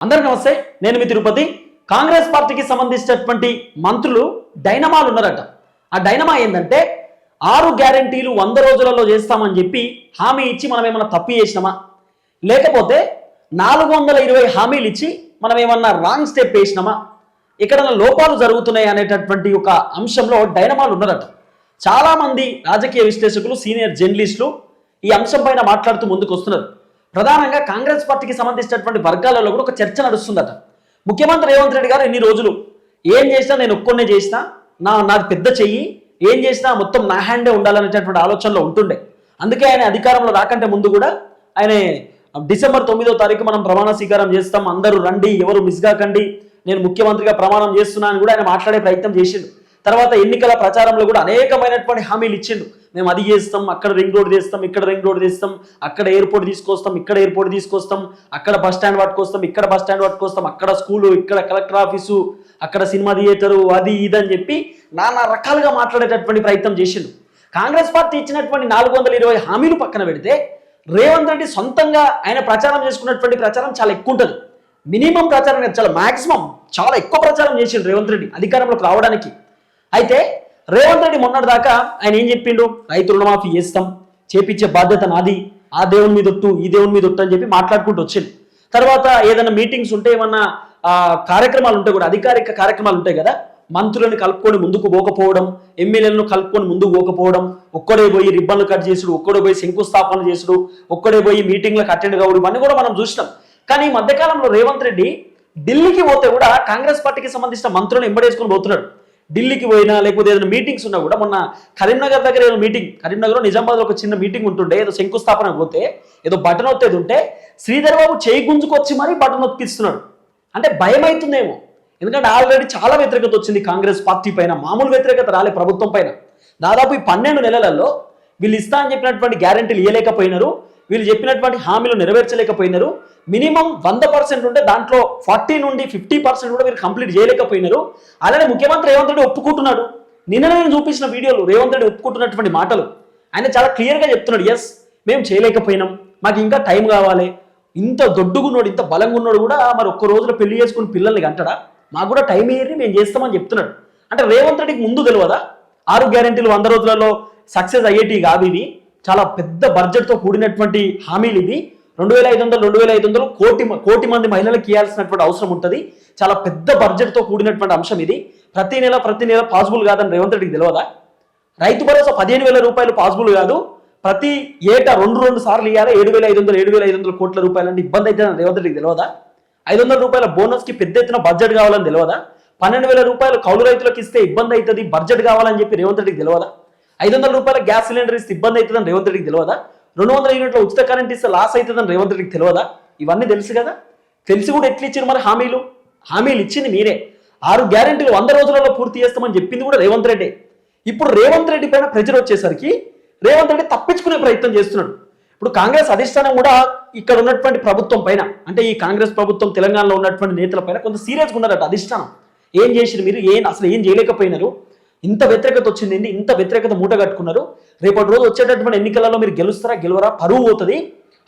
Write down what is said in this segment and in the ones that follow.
అందరికీ నమస్తే నేను మీ తిరుపతి. కాంగ్రెస్ పార్టీకి సంబంధించినటువంటి మంత్రులు డైనమాలు ఉన్నారట. ఆ డైనమా ఏంటంటే ఆరు గ్యారంటీలు వంద రోజులలో చేస్తామని చెప్పి హామీ ఇచ్చి మనం ఏమైనా తప్పు చేసినామా? లేకపోతే నాలుగు వందల ఇరవై హామీలు ఇచ్చి మనం ఏమన్నా రాంగ్ స్టెప్ వేసినామా? ఇక్కడ లోపాలు జరుగుతున్నాయి అనేటటువంటి ఒక అంశంలో డైనమాలు ఉన్నారట. చాలామంది రాజకీయ విశ్లేషకులు సీనియర్ జర్నలిస్టులు ఈ అంశం పైన మాట్లాడుతూ ముందుకు వస్తున్నారు ప్రధానంగా కాంగ్రెస్ పార్టీకి సంబంధించినటువంటి వర్గాలలో కూడా ఒక చర్చ నడుస్తుందట. ముఖ్యమంత్రి రేవంత్ రెడ్డి గారు ఎన్ని రోజులు ఏం చేసినా నేను ఒక్కొన్నే చేసినా నా నాది పెద్ద చెయ్యి ఏం చేసినా మొత్తం నా హ్యాండే ఉండాలనేటటువంటి ఆలోచనలో ఉంటుండే. అందుకే ఆయన అధికారంలో రాకంటే ముందు కూడా ఆయన డిసెంబర్ తొమ్మిదో తారీఖు మనం ప్రమాణ స్వీకారం చేస్తాం అందరూ రండి ఎవరు మిస్ కాకండి నేను ముఖ్యమంత్రిగా ప్రమాణం చేస్తున్నా అని కూడా ఆయన మాట్లాడే ప్రయత్నం చేసిండు. తర్వాత ఎన్నికల ప్రచారంలో కూడా అనేకమైనటువంటి హామీలు ఇచ్చిండు. మేము అది చేస్తాం అక్కడ రింగ్ రోడ్ చేస్తాం ఇక్కడ రింగ్ రోడ్ చేస్తాం అక్కడ ఎయిర్పోర్ట్ తీసుకొస్తాం ఇక్కడ ఎయిర్పోర్ట్ తీసుకొస్తాం అక్కడ బస్ స్టాండ్ పట్టుకొస్తాం ఇక్కడ బస్ స్టాండ్ పట్టుకొస్తాం అక్కడ స్కూలు ఇక్కడ కలెక్టర్ ఆఫీసు అక్కడ సినిమా థియేటరు అది ఇది అని చెప్పి నానా రకాలుగా మాట్లాడేటటువంటి ప్రయత్నం చేసిండు. కాంగ్రెస్ పార్టీ ఇచ్చినటువంటి నాలుగు వందల ఇరవై హామీలు పక్కన పెడితే రేవంత్ రెడ్డి సొంతంగా ఆయన ప్రచారం చేసుకున్నటువంటి ప్రచారం చాలా ఎక్కువ ఉంటుంది. మినిమం ప్రచారం చాలా మాక్సిమం చాలా ఎక్కువ ప్రచారం చేసిండు రేవంత్ రెడ్డి అధికారంలోకి రావడానికి. అయితే రేవంత్ రెడ్డి మొన్నటి దాకా ఆయన ఏం చెప్పిండు? రైతు రుణమాఫీ చేస్తాం చేపించే బాధ్యత నాది. ఆ దేవుని మీద ఒట్టు ఈ దేవుని మీద ఒట్టు అని చెప్పి మాట్లాడుకుంటూ వచ్చింది తర్వాత ఏదైనా మీటింగ్స్ ఉంటే ఏమన్నా ఆ, కార్యక్రమాలు ఉంటాయి కూడా అధికారిక కార్యక్రమాలు ఉంటాయి కదా మంత్రులను కలుపుకొని ముందుకు పోకపోవడం ఎమ్మెల్యేలను కలుపుకొని ముందుకు పోకపోవడం ఒక్కడే పోయి రిబ్బన్లు కట్ చేసుడు ఒక్కడే పోయి శంకుస్థాపన చేసుడు ఒక్కడే పోయి మీటింగ్లకు అటెండ్ కావడం ఇవన్నీ కూడా మనం చూసినాం. కానీ ఈ మధ్యకాలంలో రేవంత్ రెడ్డి ఢిల్లీకి పోతే కూడా కాంగ్రెస్ పార్టీకి సంబంధించిన మంత్రులను ఎంబడేసుకొని పోతున్నాడు. ఢిల్లీకి పోయినా లేకపోతే ఏదైనా మీటింగ్స్ ఉన్నా కూడా మొన్న కరీంనగర్ దగ్గర ఏదో మీటింగ్ కరీంనగర్లో నిజామాబాద్లో ఒక చిన్న మీటింగ్ ఉంటుండే ఏదో శంకుస్థాపన పోతే ఏదో బటన్ ఒత్తేది ఉంటే శ్రీధర్ బాబు చేయి గుంజుకొచ్చి మరీ బటన్ ఒత్తిస్తున్నాడు అంటే భయం అవుతుందేమో ఎందుకంటే ఆల్రెడీ చాలా వ్యతిరేకత వచ్చింది కాంగ్రెస్ పార్టీ పైన మామూలు వ్యతిరేకత రాలే ప్రభుత్వం పైన. దాదాపు ఈ పన్నెండు నెలలలో వీళ్ళు ఇస్తా అని చెప్పినటువంటి గ్యారెంటీలు ఇవ్వలేకపోయినారు వీళ్ళు చెప్పినటువంటి హామీలు నెరవేర్చలేకపోయినారు. మినిమం వంద పర్సెంట్ ఉంటే దాంట్లో ఫార్టీ నుండి ఫిఫ్టీ పర్సెంట్ కూడా వీరు కంప్లీట్ చేయలేకపోయినారు. అలానే ముఖ్యమంత్రి రేవంత్ రెడ్డి ఒప్పుకుంటున్నాడు. నిన్న నేను చూపించిన వీడియోలు రేవంత్ రెడ్డి ఒప్పుకుంటున్నటువంటి మాటలు. ఆయన చాలా క్లియర్గా చెప్తున్నాడు ఎస్ మేము చేయలేకపోయినాం. మాకు ఇంకా టైం కావాలి. ఇంత దొడ్డుగున్నాడు ఇంత బలంగా ఉన్నాడు కూడా మరి ఒక్క రోజులో పెళ్ళి చేసుకుని పిల్లల్ని అంటాడా మాకు కూడా టైం ఇయ్యరి మేము చేస్తామని చెప్తున్నాడు. అంటే రేవంత్ రెడ్డికి ముందు తెలియదా ఆరు గ్యారంటీలు వంద రోజులలో సక్సెస్ అయ్యేటి కాదు ఇవి. చాలా పెద్ద బడ్జెట్తో కూడినటువంటి హామీలు ఇవి. రెండు వేల ఐదు వందలు రెండు వేల ఐదు వందలు కోటి కోటి మంది మహిళలకు ఇవ్వాల్సినటువంటి అవసరం ఉంటుంది. చాలా పెద్ద బడ్జెట్తో కూడినటువంటి అంశం ఇది. ప్రతి నెల ప్రతి నెల పాసిబుల్ కాదని రేవంత్ రెడ్డికి తెలియదా? రైతు భరోసా పదిహేను వేల రూపాయలు పాసిబుల్ కాదు. ప్రతి ఏటా రెండు రెండు సార్లు ఇవ్వాలి ఏడు వేల ఐదు వందలు ఏడు వేల ఐదు వందల కోట్ల రూపాయలు అంటే ఇబ్బంది అయితే రేవంత్ రెడ్డికి తెలియదా? ఐదు వందల రూపాయల బోనస్కి పెద్ద ఎత్తున బడ్జెట్ కావాలని తెలియదా? పన్నెండు వేల రూపాయలు కౌలు రైతులకు ఇస్తే ఇబ్బంది అవుతుంది. బడ్జెట్ కావాలని చెప్పి రేవంత్ రెడ్డికి తెలియదా? ఐదు వందల రూపాయల గ్యాస్ సిలిండర్ ఇస్తే ఇబ్బంది అవుతుందని రేవంత్ రెడ్డికి తెలియదా? రెండు వందల యూనిట్ల ఉచిత కరెంట్ ఇస్తే లాస్ అవుతుందని రేవంత్ రెడ్డికి తెలియదా? ఇవన్నీ తెలుసు కదా? తెలిసి కూడా ఎట్లు ఇచ్చారు మరి హామీలు? హామీలు ఇచ్చింది మీరే. ఆరు గ్యారెంటీలు వంద రోజులలో పూర్తి చేస్తామని చెప్పింది కూడా రేవంత్ రెడ్డి. ఇప్పుడు రేవంత్ రెడ్డి పైన ప్రెజర్ వచ్చేసరికి రేవంత్ రెడ్డి తప్పించుకునే ప్రయత్నం చేస్తున్నాడు. ఇప్పుడు కాంగ్రెస్ అధిష్టానం కూడా ఇక్కడ ఉన్నటువంటి ప్రభుత్వం పైన అంటే ఈ కాంగ్రెస్ ప్రభుత్వం తెలంగాణలో ఉన్నటువంటి నేతల పైన కొంత సీరియస్గా ఉన్నారట అధిష్టానం. ఏం చేసిరు మీరు? ఏం అసలు ఏం చేయలేకపోయినారు? ఇంత వ్యతిరేకత వచ్చింది ఇంత వ్యతిరేకత మూట కట్టుకున్నారు. రేపటి రోజు వచ్చేటటువంటి ఎన్నికలలో మీరు గెలుస్తారా గెలవరా? పరువు పోతుంది.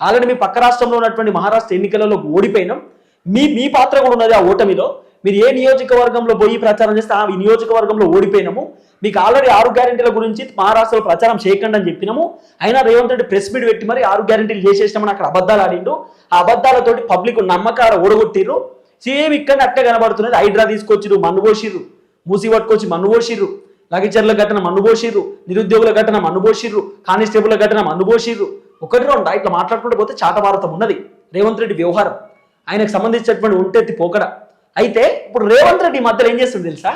ఆల్రెడీ మీ పక్క రాష్ట్రంలో ఉన్నటువంటి మహారాష్ట్ర ఎన్నికలలో ఓడిపోయినాం. మీ మీ పాత్ర కూడా ఉన్నది ఆ ఓటమిలో. మీరు ఏ నియోజకవర్గంలో పోయి ప్రచారం చేస్తే ఆ నియోజకవర్గంలో ఓడిపోయినాము. మీకు ఆల్రెడీ ఆరు గ్యారెంటీల గురించి మహారాష్ట్రలో ప్రచారం చేయకండి అని చెప్పినాము. అయినా రేవంత్ రెడ్డి ప్రెస్ మీట్ పెట్టి మరి ఆరు గ్యారెంటీలు చేసేసినామని అక్కడ అబద్ధాలు ఆడిండు. ఆ అబద్ధాలతోటి పబ్లిక్ నమ్మకాల ఓడగొట్టిర్రు సేమ్ ఇక్కడ అట్టే కనబడుతున్నది. హైడ్రా తీసుకొచ్చిర్రు మన్ను పోసిర్రు. మూసి పట్టుకొచ్చి మన్ను పోసిర్రు లగచర్ల ఘటన మన్ను పోసిర్రు నిరుద్యోగుల ఘటన మన్ను పోసిర్రు కానిస్టేబుల్ ఘటన మన్ను పోసిర్రు ఒకటి రెండు ఇట్లా మాట్లాడుకుంటూ పోతే చాటభారతం ఉన్నది. రేవంత్ రెడ్డి వ్యవహారం. ఆయనకు సంబంధించినటువంటి ఉంటెత్తి పోకడ. అయితే ఇప్పుడు రేవంత్ రెడ్డి ఈ మధ్యలో ఏం చేస్తుంది తెలుసా?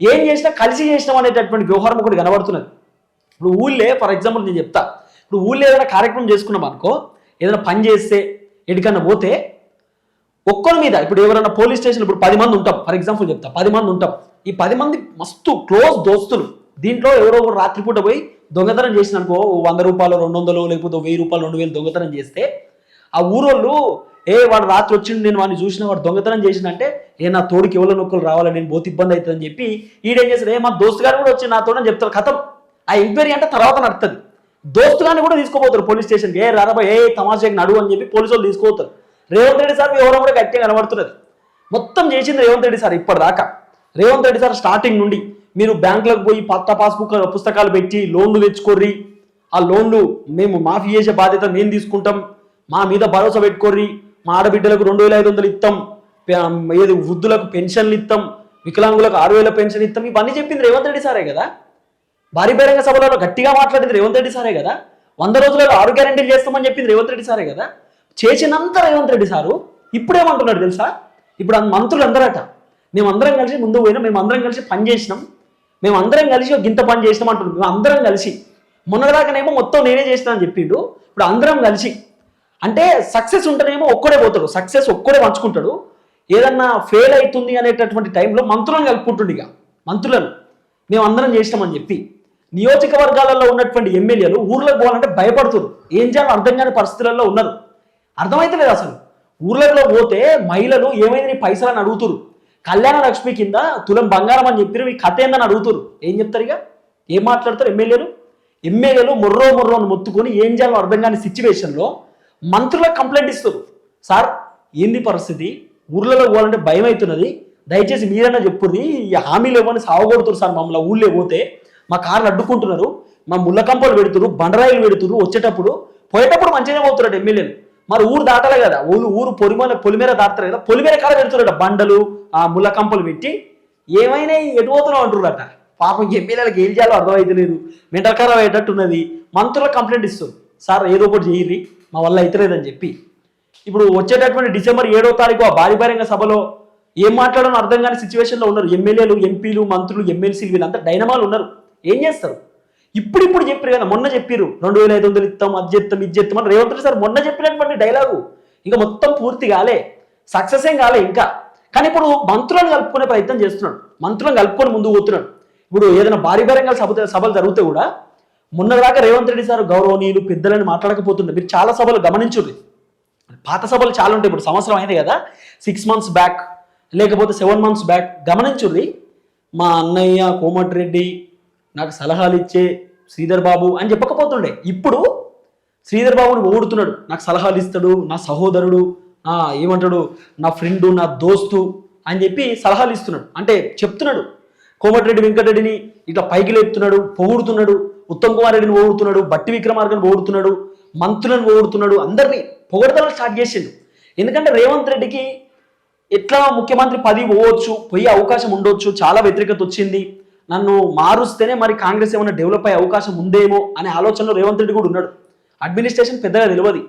ఏం చేసినా కలిసి చేసినాం అనేటటువంటి వ్యవహారం ఒకటి కనబడుతున్నది. ఇప్పుడు ఊళ్ళే ఫర్ ఎగ్జాంపుల్ నేను చెప్తా. ఇప్పుడు ఊళ్ళో ఏదైనా కార్యక్రమం చేసుకున్నాం అనుకో ఏదైనా పని చేస్తే ఎడికన్నా పోతే ఒక్కరి మీద ఇప్పుడు ఎవరైనా పోలీస్ స్టేషన్ ఇప్పుడు పది మంది ఉంటాం. ఫర్ ఎగ్జాంపుల్ చెప్తా పది మంది ఉంటాం. ఈ పది మంది మస్తు క్లోజ్ దోస్తులు. దీంట్లో ఎవరో ఒకరు రాత్రిపూట పోయి దొంగతనం చేసిన అనుకో ఓ వంద రూపాయలు రెండు వందలు లేకపోతే వెయ్యి రూపాయలు రెండు వేలు దొంగతనం చేస్తే ఆ ఊరోళ్ళు ఏ వాడు రాత్రి వచ్చిండు నేను వాడిని చూసిన వాడు దొంగతనం చేసిందంటే ఏ నా తోడికి ఎవరో నొక్కలు రావాలి నేను బోతి ఇబ్బంది అవుతుందని చెప్పి ఈడేం చేస్తాడు ఏ మా దోస్తు గారు కూడా వచ్చి నాతో అని చెప్తారు కథం. ఆ ఎంక్వైరీ అంటే తర్వాత నడుతుంది దోస్తు గారిని కూడా తీసుకోపోతారు పోలీస్ స్టేషన్కి. ఏ రారాబాయ్ ఏ తమాషాకి నడువు అని చెప్పి పోలీసు వాళ్ళు తీసుకోపోతారు. రేవంత్ రెడ్డి సార్ వ్యవహారం కూడా గట్టిగా కనబడుతున్నది. మొత్తం చేసింది రేవంత్ రెడ్డి సార్ ఇప్పటిదాకా. రేవంత్ రెడ్డి సార్ స్టార్టింగ్ నుండి మీరు బ్యాంకులకు పోయి పత్త పాస్బుక్ పుస్తకాలు పెట్టి లోన్లు తెచ్చుకోర్రి. ఆ లోన్లు మేము మాఫీ చేసే బాధ్యత మేము తీసుకుంటాం. మా మీద భరోసా పెట్టుకోర్రి. మా ఆడబిడ్డలకు రెండు వేల ఐదు వందలు ఇస్తాం ఏది వృద్ధులకు పెన్షన్లు ఇస్తాం వికలాంగులకు ఆరు వేల పెన్షన్ ఇస్తాం ఇవన్నీ చెప్పింది రేవంత్ రెడ్డి సారే కదా. భారీ బహిరంగ సభలలో గట్టిగా మాట్లాడింది రేవంత్ రెడ్డి సారే కదా. వంద రోజులలో ఆరు గ్యారెంటీలు చేస్తామని చెప్పింది రేవంత్ రెడ్డి సారే కదా. చేసినంత రేవంత్ రెడ్డి సారు ఇప్పుడేమంటున్నాడు తెలుసా? ఇప్పుడు మంత్రులు అందరట మేమందరం కలిసి ముందు పోయినా మేమందరం కలిసి పని చేసినాం మేమందరం కలిసి గింత పని చేసినాం అంటున్నాం మేము అందరం కలిసి. మొన్నదాకానేమో మొత్తం నేనే చేసినా అని చెప్పిండు. ఇప్పుడు అందరం కలిసి. అంటే సక్సెస్ ఉంటేనేమో ఒక్కడే పోతాడు. సక్సెస్ ఒక్కడే పంచుకుంటాడు. ఏదన్నా ఫెయిల్ అవుతుంది అనేటటువంటి టైంలో మంత్రులను కలుపుకుంటుండే ఇక. మంత్రులను. మేము అందరం చేసినామని చెప్పి. నియోజకవర్గాలలో ఉన్నటువంటి ఎమ్మెల్యేలు ఊర్లోకి పోవాలంటే భయపడుతున్నారు ఏం చేయాలో అర్థం కాని పరిస్థితులలో ఉన్నారు. అర్థమైతలేదు అసలు. ఊర్లలో పోతే మహిళలు ఏమైంది నీ అని అడుగుతురు కళ్యాణ లక్ష్మి కింద తులం బంగారం అని చెప్పి మీ కథ ఏందని అడుగుతురు ఏం చెప్తారు ఇక? ఏం మాట్లాడతారు ఎమ్మెల్యేలు? ఎమ్మెల్యేలు మొర్రో మొర్రో అని మొత్తుకొని ఏం చేయాలో అర్థం కాని సిచ్యువేషన్లో మంత్రులకు కంప్లైంట్ ఇస్తారు సార్ ఏంది పరిస్థితి? ఊర్లలో పోవాలంటే భయం అవుతున్నది. దయచేసి మీరన్నా చెప్పుర్రి ఈ హామీలు ఇవ్వని సావగొడుతురు సార్ మమ్మల్ని ఊళ్ళో పోతే. మా కార్లు అడ్డుకుంటున్నారు మా ముళ్ళకంపలు పెడుతురు బండరాయిలు పెడుతురు వచ్చేటప్పుడు. పోయేటప్పుడు మంచిగానే పోతున్నాడు ఎమ్మెల్యేలు. మరి ఊరు దాటాలి కదా. ఊరు ఊరు పొలిమేర పొలిమేర దాటారు కదా. పొలిమేర కాడ పెడుతున్నారట బండలు ఆ ముళ్ళకంపలు పెట్టి. ఏమైనా ఎటుపోతున్నావు అంటున్నారట పాపం ఎమ్మెల్యేలకు ఏం చేయాలో అర్థమైతలేదు. మెంటల్ ఖరాబ్ అయ్యేటట్టు ఉన్నది మంత్రులకు కంప్లైంట్ ఇస్తారు. సార్ ఏదో ఒకటి చేయర్రి. మా వల్ల అవుతలేదని చెప్పి. ఇప్పుడు వచ్చేటటువంటి డిసెంబర్ ఏడో తారీఖు ఆ భారీ బహిరంగ సభలో ఏం మాట్లాడాలో అర్థం కాని సిచ్యువేషన్లో ఉన్నారు. ఎమ్మెల్యేలు ఎంపీలు మంత్రులు ఎమ్మెల్సీలు వీళ్ళంతా డైనమాలు ఉన్నారు. ఏం చేస్తారు? ఇప్పుడు ఇప్పుడు చెప్పారు కదా మొన్న చెప్పారు రెండు వేల ఐదు వందలు ఇస్తాం అది చెప్తాం ఇది చెప్తాం అని రేవంత్ రెడ్డి సార్ మొన్న చెప్పినటువంటి డైలాగు. ఇంకా మొత్తం పూర్తి కాలే. సక్సెస్ ఏం కాలే ఇంకా. కానీ ఇప్పుడు మంత్రులను కలుపుకునే ప్రయత్నం చేస్తున్నాడు. మంత్రులను కలుపుకొని ముందుకు పోతున్నాడు. ఇప్పుడు ఏదైనా భారీ బహిరంగ సభ సభలు జరిగితే కూడా మొన్నదాకా రేవంత్ రెడ్డి సార్ గౌరవనీయులు పెద్దలని మాట్లాడకపోతుండే. మీరు చాలా సభలు గమనించుర్రి. పాత సభలు చాలా ఉంటాయి. ఇప్పుడు సంవత్సరం అయింది కదా. సిక్స్ మంత్స్ బ్యాక్ లేకపోతే సెవెన్ మంత్స్ బ్యాక్ గమనించుర్రి. మా అన్నయ్య కోమటిరెడ్డి నాకు సలహాలు ఇచ్చే శ్రీధర్ బాబు అని చెప్పకపోతుండే. ఇప్పుడు శ్రీధర్ బాబుని ఓడుతున్నాడు. నాకు సలహాలు ఇస్తాడు నా సహోదరుడు నా ఏమంటాడు నా ఫ్రెండు నా దోస్తు అని చెప్పి సలహాలు ఇస్తున్నాడు. అంటే చెప్తున్నాడు. కోమటిరెడ్డి వెంకటరెడ్డిని ఇట్లా పైకి లేపుతున్నాడు పొగుడుతున్నాడు ఉత్తమ్ కుమార్ రెడ్డిని ఓడుతున్నాడు బట్టి విక్రమార్కని ఓడుతున్నాడు మంత్రులను ఓడుతున్నాడు అందరినీ పొగడతలు స్టార్ట్ చేసిండు. ఎందుకంటే రేవంత్ రెడ్డికి ఎట్లా ముఖ్యమంత్రి పది పోవచ్చు పోయే అవకాశం ఉండొచ్చు చాలా వ్యతిరేకత వచ్చింది. నన్ను మారుస్తేనే మరి కాంగ్రెస్ ఏమైనా డెవలప్ అయ్యే అవకాశం ఉందేమో అనే ఆలోచనలో రేవంత్ రెడ్డి కూడా ఉన్నాడు. అడ్మినిస్ట్రేషన్ పెద్దగా తెలియదు.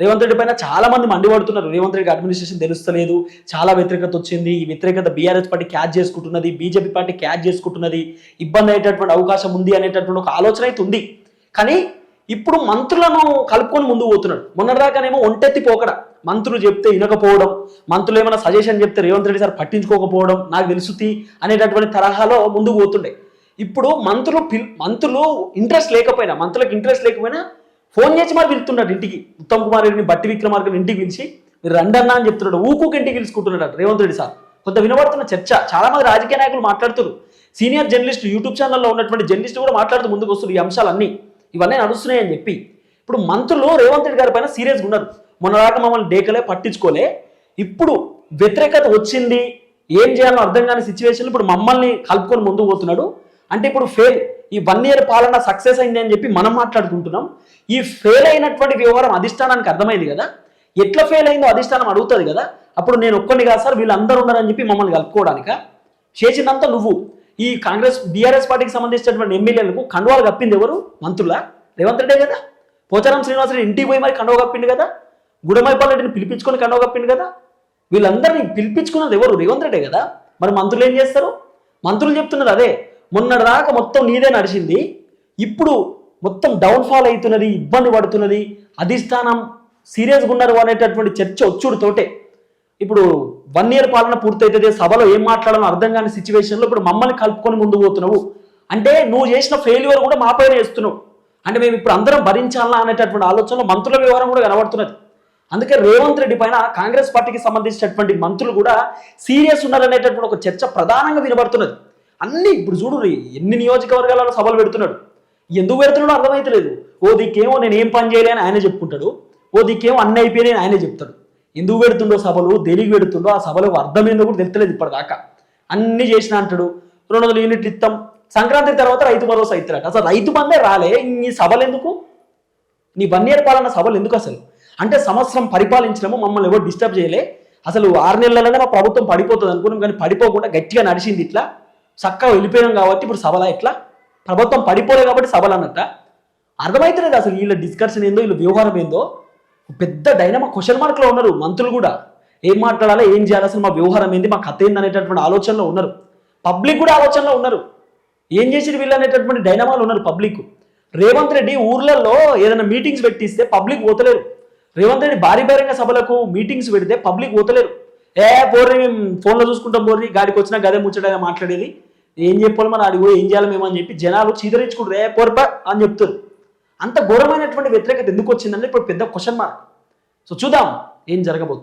రేవంత్ రెడ్డి పైన చాలా మంది మండిపడుతున్నారు. రేవంత్ రెడ్డి అడ్మినిస్ట్రేషన్ తెలుస్తలేదు. చాలా వ్యతిరేకత వచ్చింది. ఈ వ్యతిరేకత బీఆర్ఎస్ పార్టీ క్యాచ్ చేసుకుంటున్నది బీజేపీ పార్టీ క్యాచ్ చేసుకుంటున్నది ఇబ్బంది అయ్యేటటువంటి అవకాశం ఉంది అనేటటువంటి ఒక ఆలోచన అయితే ఉంది. కానీ ఇప్పుడు మంత్రులను కలుపుకొని ముందు పోతున్నాడు. మొన్నటిదాకానేమో ఒంటెత్తి పోకడ. మంత్రులు చెప్తే వినకపోవడం మంత్రులు ఏమైనా సజెషన్ చెప్తే రేవంత్ రెడ్డి సార్ పట్టించుకోకపోవడం నాకు తెలుసుతి అనేటటువంటి తరహాలో ముందుకు పోతుండే. ఇప్పుడు మంత్రులు పిల్ మంత్రులు ఇంట్రెస్ట్ లేకపోయినా మంత్రులకు ఇంట్రెస్ట్ లేకపోయినా ఫోన్ చేసి మరి పిలుతున్నాడు ఇంటికి. ఉత్తమ్ కుమార్ రెడ్డిని బట్టి విక్రమార్కని ఇంటికి పిలిచి మీరు రండన్నా అని చెప్తున్నాడు. ఊకూకి ఇంటికి పిలుచుకుంటున్నాడు రేవంత్ రెడ్డి సార్. కొంత వినబడుతున్న చర్చ. చాలామంది రాజకీయ నాయకులు మాట్లాడుతున్నారు. సీనియర్ జర్నలిస్ట్ యూట్యూబ్ ఛానల్లో ఉన్నటువంటి జర్నలిస్ట్ కూడా మాట్లాడుతూ ముందుకు వస్తున్నారు ఈ అంశాలన్నీ. ఇవన్నీ నడుస్తున్నాయి అని చెప్పి. ఇప్పుడు మంత్రులు రేవంత్ రెడ్డి గారి పైన సీరియస్గా ఉన్నారు. మొన్నదాకా మమ్మల్ని డేకలే పట్టించుకోలే. ఇప్పుడు వ్యతిరేకత వచ్చింది. ఏం చేయాలో అర్థం కాని సిచ్యువేషన్ ఇప్పుడు మమ్మల్ని కలుపుకొని ముందుకు పోతున్నాడు. అంటే ఇప్పుడు ఫెయిల్ ఈ వన్ ఇయర్ పాలన సక్సెస్ అయింది అని చెప్పి మనం మాట్లాడుకుంటున్నాం. ఈ ఫెయిల్ అయినటువంటి వ్యవహారం అధిష్టానానికి అర్థమైంది కదా? ఎట్లా ఫెయిల్ అయిందో అధిష్టానం అడుగుతుంది కదా? అప్పుడు నేను ఒక్కడిని కాదు సార్ వీళ్ళందరూ ఉన్నారని చెప్పి మమ్మల్ని కలుపుకోవడానిక? చేసినంత నువ్వు. ఈ కాంగ్రెస్ బీఆర్ఎస్ పార్టీకి సంబంధించినటువంటి ఎమ్మెల్యేలకు కండువాలు కప్పింది ఎవరు? మంత్రుల? రేవంత్ రెడ్డే కదా. పోచారం శ్రీనివాసరెడ్డి ఇంటికి పోయి మరి కండవ కప్పిండు కదా. గుడమైపాల్ రెడ్డిని పిలిపించుకొని కండవ కప్పిండు కదా. వీళ్ళందరినీ పిలిపించుకున్నది ఎవరు? రేవంత్ రెడ్డే కదా. మరి మంత్రులు ఏం చేస్తారు? మంత్రులు చెప్తున్నారు అదే. మొన్నటి దాకా మొత్తం నీదే నడిచింది. ఇప్పుడు మొత్తం డౌన్ఫాల్ అవుతున్నది ఇబ్బంది పడుతున్నది. అధిష్టానం సీరియస్గా ఉన్నారు అనేటటువంటి చర్చ వచ్చుడుతోటే ఇప్పుడు వన్ ఇయర్ పాలన పూర్తయితే సభలో ఏం మాట్లాడాలో అర్థం కాని సిచ్యువేషన్లో ఇప్పుడు మమ్మల్ని కలుపుకొని ముందు పోతున్నావు. అంటే నువ్వు చేసిన ఫెయిల్యూర్ కూడా మా పైన వేస్తున్నావు. అంటే మేము ఇప్పుడు అందరం భరించాలా అనేటటువంటి ఆలోచనలో మంత్రుల వ్యవహారం కూడా కనబడుతున్నది. అందుకే రేవంత్ రెడ్డి పైన కాంగ్రెస్ పార్టీకి సంబంధించినటువంటి మంత్రులు కూడా సీరియస్ ఉన్నారనేటటువంటి ఒక చర్చ ప్రధానంగా వినబడుతున్నది. అన్ని ఇప్పుడు చూడు ఎన్ని నియోజకవర్గాలలో సభలు పెడుతున్నాడు. ఎందుకు పెడుతున్నాడో అర్థమైతలేదు. ఓ దీకేమో నేను ఏం పని చేయలేని ఆయన చెప్పుకుంటాడు. ఓ దీకేమో అన్ని అయిపోయినాయని అని ఆయనే చెప్తాడు. ఎందుకు పెడుతుండో సభలు దేనికి పెడుతుండో ఆ సభలకు అర్థం కూడా తెలుస్తలేదు ఇప్పటిదాకా. అన్ని చేసిన అంటాడు రెండు వందల యూనిట్లు ఇస్తాం సంక్రాంతి తర్వాత రైతు భరోసా ఇస్తారట అసలు రైతు బందే రాలే ఈ సభలు ఎందుకు? నీ వన్ ఇయర్ పాలన సభలు ఎందుకు అసలు? అంటే సంవత్సరం పరిపాలించడము మమ్మల్ని ఎవరు డిస్టర్బ్ చేయలే? అసలు ఆరు నెలలనే మా ప్రభుత్వం పడిపోతుంది అనుకున్నాం కానీ పడిపోకుండా గట్టిగా నడిచింది ఇట్లా? చక్కగా వెళ్ళిపోయాం కాబట్టి ఇప్పుడు సభలా ఎట్లా? ప్రభుత్వం పడిపోలే కాబట్టి సభలు అన్నట్ట? అర్థమైతలేదు అసలు వీళ్ళ డిస్కషన్ ఏందో వీళ్ళ వ్యవహారం ఏందో. పెద్ద డైనమా క్వశ్చన్ మార్క్లో ఉన్నారు మంత్రులు కూడా. ఏం మాట్లాడాలా ఏం చేయాలి అసలు మా వ్యవహారం ఏంది మా కథ ఏంది అనేటటువంటి ఆలోచనలో ఉన్నారు. పబ్లిక్ కూడా ఆలోచనలో ఉన్నారు. ఏం చేసి వీళ్ళు అనేటటువంటి డైనమాలు ఉన్నారు పబ్లిక్ రేవంత్ రెడ్డి ఊర్లలో ఏదైనా మీటింగ్స్ పెట్టిస్తే పబ్లిక్ పోతలేరు రేవంత్ రెడ్డి భారీ బహిరంగ సభలకు మీటింగ్స్ పెడితే పబ్లిక్ పోతలేరు ఏ పోర్రి మేము ఫోన్లో చూసుకుంటాం పోర్రి గాడికి వచ్చినా గదే ముచ్చటగా మాట్లాడేది. ఏం చెప్పాలి మన అడిగి ఏం చేయాలి మేము అని చెప్పి జనాలు చీదరించుకుంటారు. ఏ పోర్పా అని చెప్తారు. అంత ఘోరమైనటువంటి వ్యతిరేకత ఎందుకు వచ్చిందంటే ఇప్పుడు పెద్ద క్వశ్చన్ మార్క్ సో చూద్దాం ఏం జరగబోతుంది.